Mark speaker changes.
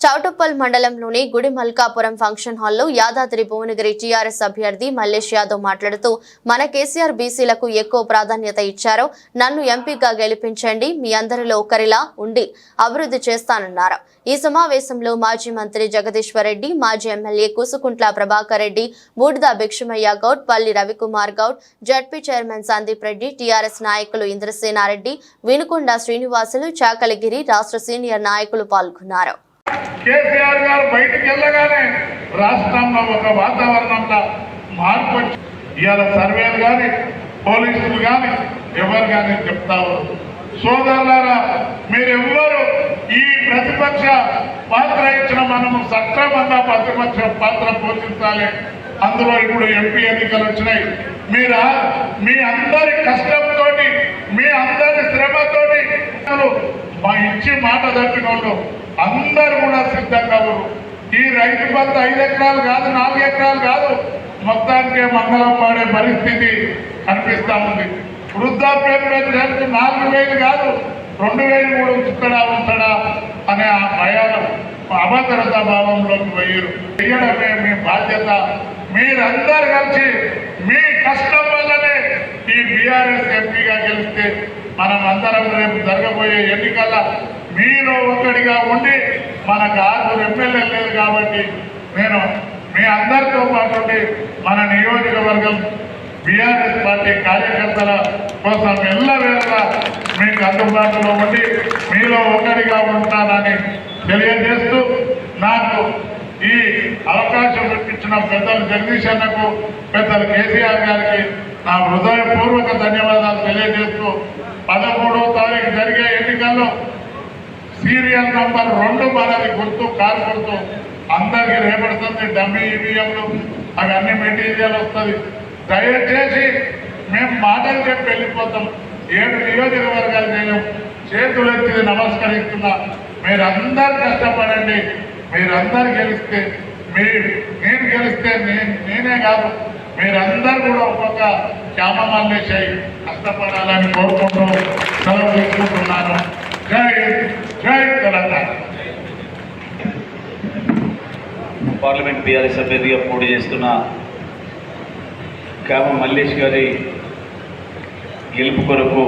Speaker 1: చౌటుప్పల్ మండలంలోని గుడి మల్కాపురం ఫంక్షన్ హాల్లో యాదాద్రి భువనగిరి టీఆర్ఎస్ అభ్యర్థి మల్లేష్ యాదవ్ మాట్లాడుతూ మన కేసీఆర్ బీసీలకు ఎక్కువ ప్రాధాన్యత ఇచ్చారు. నన్ను ఎంపీగా గెలిపించండి. మీ అందరిలో ఒకరిలా ఉండి అభివృద్ధి చేస్తానన్నారు. ఈ సమావేశంలో మాజీ మంత్రి జగదీశ్వర్ రెడ్డి మాజీ MLA Kusukuntla Prabhakar Reddy Budida Bhikshamaiah Goud Palli Ravikumar Goud ZP chairman Sandeep Reddy TRS నాయకులు ఇంద్రసేనారెడ్డి వినుకొండ శ్రీనివాసులు చాకలిగిరి రాష్ట్ర సీనియర్ నాయకులు పాల్గొన్నారు.
Speaker 2: కేసీఆర్ గారు బయటికి వెళ్ళగానే రాష్ట్రంలో ఒక వాతావరణంలో మార్పు వచ్చి ఇవాళ సర్వేలు కానీ పోలీసులు కానీ ఎవరు కానీ చెప్తారు సోదరులారా మీరెవ్వరు ఈ ప్రతిపక్ష పాత్ర ఇచ్చిన మనము సక్రమంగా ప్రతిపక్ష పాత్ర పోషించాలి. అందులో ఇప్పుడు ఎంపీ ఎన్నికలు వచ్చినాయి. మీరా మీ అందరి కష్టంతో మీ అందరి శ్రమతోటి మా ఇచ్చి మాట తప్పిన అందరూ కూడా సిద్ధంగా ఉన్నారు. ఈ రైతు బంధు ఐదు ఎకరాలు కాదు నాలుగు ఎకరాలు కాదు. మొత్తానికే మంగళం పాడే పరిస్థితి కనిపిస్తూ ఉంది. వృద్ధాప్యం పెంచడానికి నాలుగు వేలు కాదు రెండు వేలు కూడా ఉంచుతాడా ఉంచడా అనే ఆ భయాలు అభద్రత భావంలోకి పోయారు. చేయడమే మీ బాధ్యత. మీరందరూ కలిసి మీ కష్టం వల్లనే ఈ బీఆర్ఎస్ ఎంపీగా గెలిస్తే మనం అందరం రేపు జరగబోయే ఎన్నికల మీరు ఒక్కడిగా ఉండి మనకు ఆరుగురు ఎమ్మెల్యే లేదు కాబట్టి నేను మీ అందరితో పాటు మన నియోజకవర్గం బీఆర్ఎస్ పార్టీ కార్యకర్తల కోసం ఎల్లవేళలా మీకు అందుబాటులో ఉండి మీలో ఒకరిగా ఉంటానని తెలియజేస్తూ నాకు ఈ అవకాశం ఇప్పించిన పెద్దలు జగదీష్ అన్నకు పెద్దలు కేసీఆర్ గారికి నా హృదయపూర్వక ధన్యవాదాలు తెలియజేస్తూ పదమూడో తారీఖు జరిగే ఎన్నికల్లో సీరియల్ నంబర్ రెండు మనది గుర్తు కారు గుర్తు. అందరికీ రేపడుతుంది డమ్మీ ఈవీఎంలు అవి అన్ని మెటీరియల్ వస్తుంది. దయచేసి మేము మాటలు చెప్పి వెళ్ళిపోతాం. ఏడు నియోజకవర్గాలు నేను చేతులు ఎత్తి నమస్కరిస్తున్నా. మీరందరూ కష్టపడండి. మీరందరు గెలిస్తే మీరు నేను గెలిస్తే నేను నేనే కాదు. మీరందరూ కూడా ఒక్కొక్క శ్యామ మల్లేశాయి కష్టపడాలని కోరుకుంటూ సెలవు తీసుకుంటున్నాను. జై జై తెలంగాణ.
Speaker 3: పార్లమెంట్ బీఆర్ఎస్ అభ్యర్థిగా పోటీ చేస్తున్న కామ మల్లేష్ గారి గెలుపు కొరకు